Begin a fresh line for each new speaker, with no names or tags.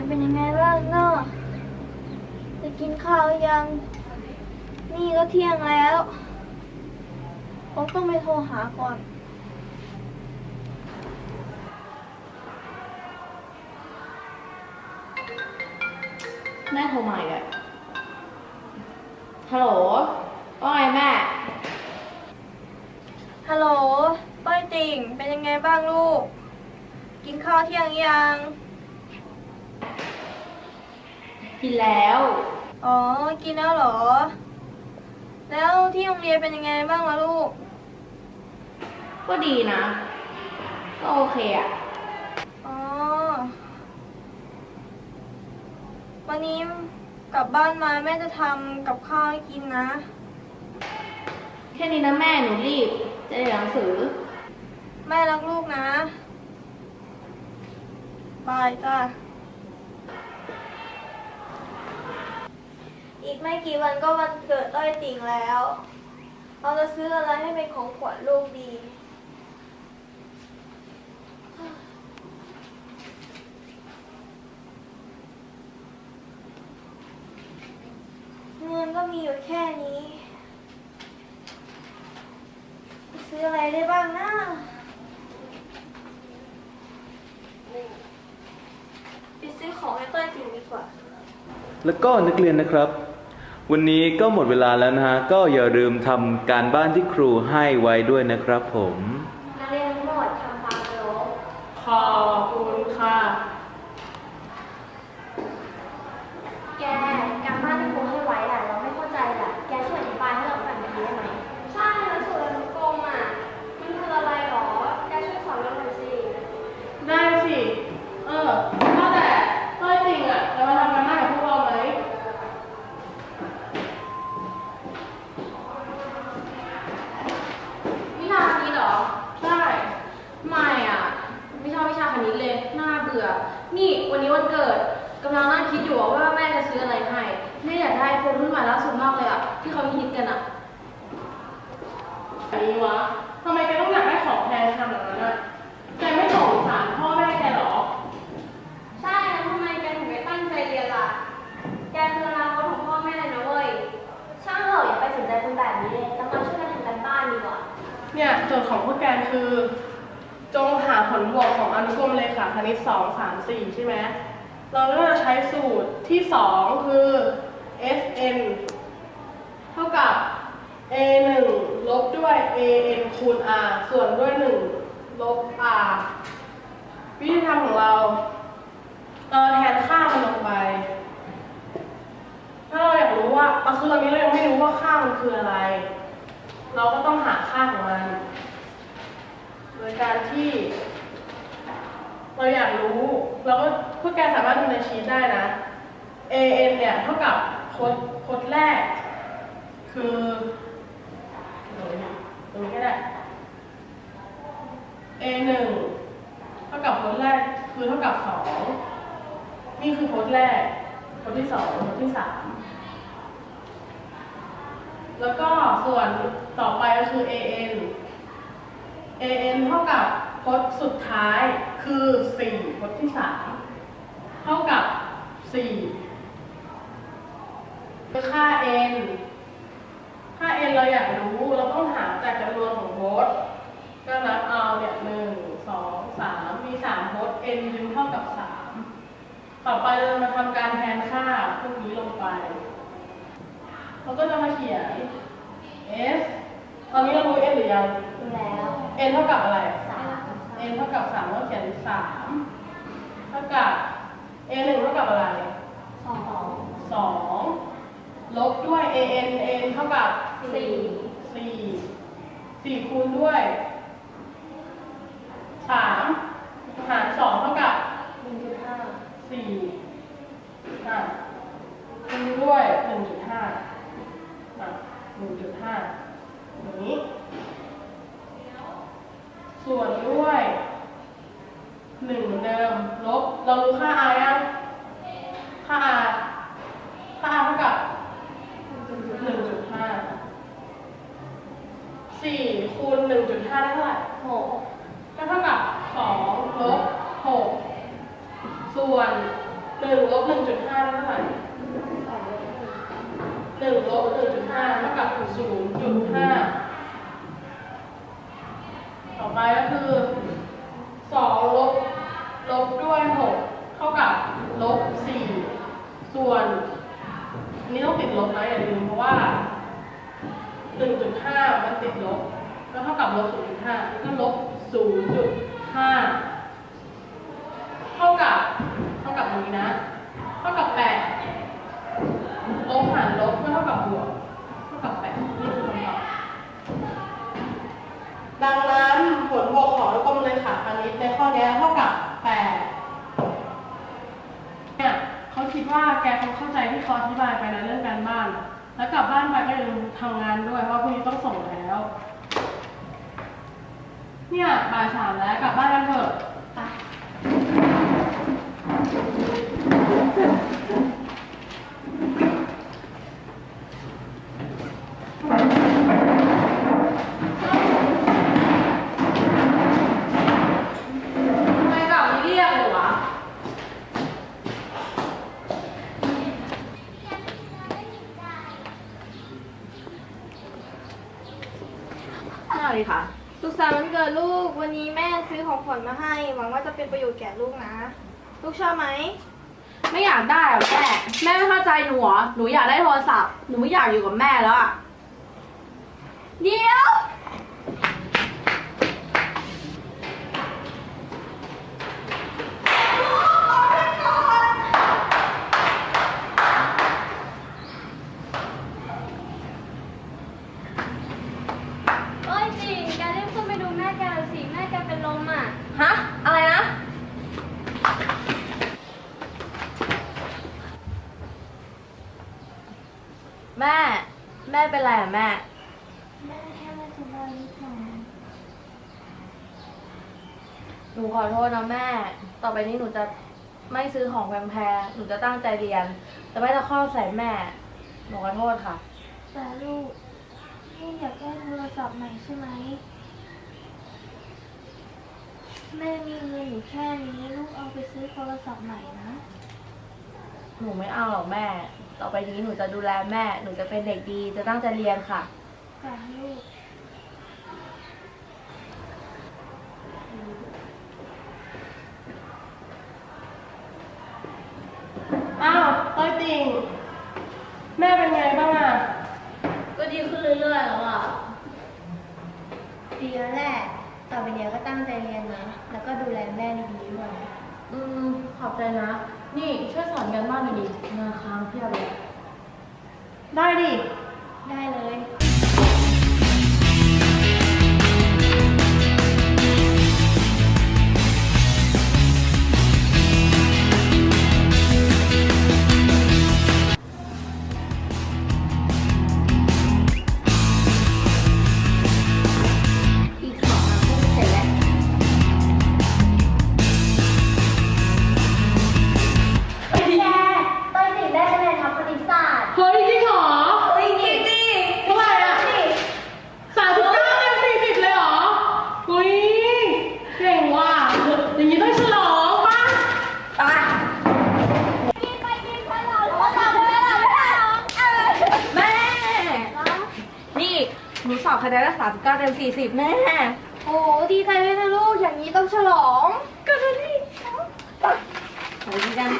จะเป็นยังไงบ้างเนาะจะกินข้าวหรือยัง นี่ก็เที่ยงแล้วคงต้องไปโทรหาก่อน
แม่โทรมาอีกอะฮัลโหลว่าไงแม่
ฮัลโหลต้อยติ่ง เป็นยังไงบ้างลูก กินข้าวเที่ยงยัง
กินแล้ว
อ๋อ กินแล้วเหรอ แล้วที่โรงเรียนเป็นยังไงบ้างล่ะลูก
ก็ดีนะ ก็โอเคอะ
อ๋อ วันนี้กลับบ้านมาแม่จะทำกับข้าวให้กินนะ
แค่นี้นะแม่หนูรีบ จะเรียนหนังสือ
แม่รักลูกนะ บายจ้า อีกไม่กี่วันก็วันเกิดต้อยติ่งแล้ว เราจะซื้ออะไรให้เป็นของขวัญลูกดี เงินก็มีอยู่แค่นี้จะซื้ออะไรได้บ้างนะไปซื้อของให้ต้อยติ่งดีกว่า
แล้วก็นักเรียนนะครับ วันนี้ก็หมดเวลาแล้วนะฮะ ก็อย่าลืมทำการบ้านที่ครูให้ไว้ด้วยนะครับผม
นักเรียนทั้งหมดทำความเคารพ
ขอบคุณค่ะ
แก การบ้านที่ครูให้ไว้อะเราไม่เข้าใจอะแกช่วยอธิบายให้เราฟังหน่อยได้ไหม ใช่แล้วส่วนอนุกรมอะมันคืออะไรหรอ แกช่วยสอนเราหน่อยสิ
ได้สิ เออว่าแต่เต้ยจริงอะจะมาทำงานบ้านกับพวกเราไหม วิชาคณิตเหรอ ใช่ ไม่อะ ไม่ชอบวิชาคณิตเลย น่าเบื่อ นี่วันนี้วันเกิดกำลังนั่งคิดอยู่ว่าแม่จะซื้ออะไรให้แม่อยากได้ไอโฟนรุ่นใหม่ล่าสุดมากเลยอะ ที่เขาฮิตกันอะแบบนี้ วะทำไมแกต้องอยากได้ของแพงขนาดนั้นอะแกไม่สงสารพ่อแม่แกเหรอ
ใช่แล้วทำไมแกถึงไม่ตั้งใจเรียนล่ะ แกคืออนาคตของพ่อแม่เลยนะเว้ย ช่างเถอะอย่าไปสนใจคนแบบนี้เลยเรามาช่วยกันทำกันบ้านดีกว่า
เนี่ยโจทย์ของพวกแกคือ จงหาผลบวกของอนุกรมเลขาคณิตสองสามสี่ใช่ไหม เราก็จะใช้สูตรที่สองคือ Sn เท่ากับ a 1ลบด้วย an คูณ r ส่วนด้วย 1 ลบ r วิธีทำของเราเราแทนค่ามันลงไป ถ้าเราอยากรู้ว่าคือตอนนี้เรายังไม่รู้ว่าค่ามันคืออะไร เราก็ต้องหาค่าของมัน โดยการที่เราอยากรู้เราก็พวกแกสามารถดูในชีตได้นะ an เนี่ยเท่ากับโคดโคดแรกคือ รงนี้ก็ได้ a หนึ่งเท่ากับโค้ดแรกคือเท่ากับสองนี่คือโค้ดแรกโค้ดที่สองโค้ดที่สามแล้วก็ส่วนต่อไปก็คือ an an เท่ากับพจน์สุดท้ายคือ4พจน์ที่3เท่ากับ4คือค่า n ค่า n เราอยากรู้เราต้องหาจากจำนวนของพจน์ก็นับเอาเนี่ยหนึ่งสองสามมีสามพจน์ n จึงเท่ากับสามต่อไปเราจะมาทำการแทนค่าพวกนี้ลงไปเราก็จะมาเขียน s ตอนนี้เรารู้ s หรือยัง
ดูแล้ว
n เท่ากับอะไร
สาม
n เท่ากับสามเราเขียนสามเท่ากับ a หนึ่งเท่ากับอะไร
สอง
สอง ลบด้วย a n a n เท่ากับ
สี่
สี่สี่คูณด้วยสามหารสองเท่ากับ
หนึ่งจุดห้า
สี่อะคูณด้วยหนึ่งจุดห้าอะหนึ่งจุดห้าอย่างนี้ ส่วนด้วยหนึ่งเหมือนเดิมลบเรารู้ค่า r ยัง ค่า r ค่า r เท่ากับหนึ่งจุดห้าสี่คูณ ห้าได้เท่าไหร่
หก
ก็เท่ากับสองลบหกส่วนหนึ่งลบหนึ่งจุดห้าได้เท่าไหร่หนึ่งลบหนึ่งจุดห้าเท่ากับศูนย์จุดห้าต่อไปก็คือสองลบลบด้วยหกเท่ากับลบสี่ส่วนนนี้ต้องติดลบนะอย่าลืมเพราะว่า1.5มันติดลบ ก็เท่ากับลบ0.5ก็ลบ0.5เท่ากับเท่ากับตรงนี้นะ เท่ากับ8ลบหารลบก็เท่ากับบวก เท่ากับ8นี่คือคำตอบดังนั้นผลบวกของลูกกลมเลยค่ะคณิตในข้อนี้เท่ากับ8เนี่ยเขาคิดว่าแกคงเข้าใจที่เขาอธิบายไปในเรื่องการบ้าน แล้วกลับบ้านไปก็อย่าลืมทำงานด้วยเพราะพรุ่งนี้ต้องส่งแล้ว เนี่ยบ่ายสามแล้วกลับบ้านกันเถอะไป
ทำไมกลับไม่เรียกเลยวะสวัสดีค่ะ
สุขสันต์วันเกิดลูก วันนี้แม่ซื้อของขวัญมาให้ หวังว่าจะเป็นประโยชน์แก่ลูกนะ ลูกชอบไหม
ไม่อยากได้อะแม่ แม่ไม่เข้าใจหนูเหรอหนูอยากได้โทรศัพท์ หนูไม่อยากอยู่กับแม่แล้วอะ
เดี๋ยว เอ้ยจริง แกรีบขึ้นไปดูแม่แกเลยสิ แม่แกเป็นลมอะ
ฮะ อะไรนะ แม่ แม่เป็นไรอะแม่
แม่แค่ไม่สบายนิดหน่อย
หนูขอโทษนะแม่ ต่อไปนี้หนูจะไม่ซื้อของแพงๆ หนูจะตั้งใจเรียน จะไม่ตะคอกใส่แม่ หนูขอโทษค่ะ
แต่ลูกลูกอยากได้โทรศัพท์ใหม่ใช่ไหม แม่มีเงินอยู่แค่นี้ลูกเอาไปซื้อโทรศัพท์ใหม่นะ
หนูไม่เอาหรอกแม่ ต่อไปนี้หนูจะดูแลแม่ หนูจะเป็นเด็กดี จะตั้งใจเรียนค่ะ
แต่ลูก
อ้าวต้อยติ่งแม่เป็นไงบ้างอะ
ก็ดีขึ้นเรื่อยๆแล้วอะ
ดีแล้วแหละต่อไปเนี้ยก็ตั้งใจเรียนนะ แล้วก็ดูแลแม่ดีๆด้วย
อืม ขอบใจนะ นี่ช่วยสอนกันบ้างหน่อยดิงานค้างเพียบเลย
ได้ดิ
ได้เลย
หนู
สอบคะแนนได้สามสิบเก้าเต็มสี่สิบแม่
โอ้ดีใจด้วยนะลูก อย่างนี้ต้องฉลองก็ได้ดิ
ไปดีกัน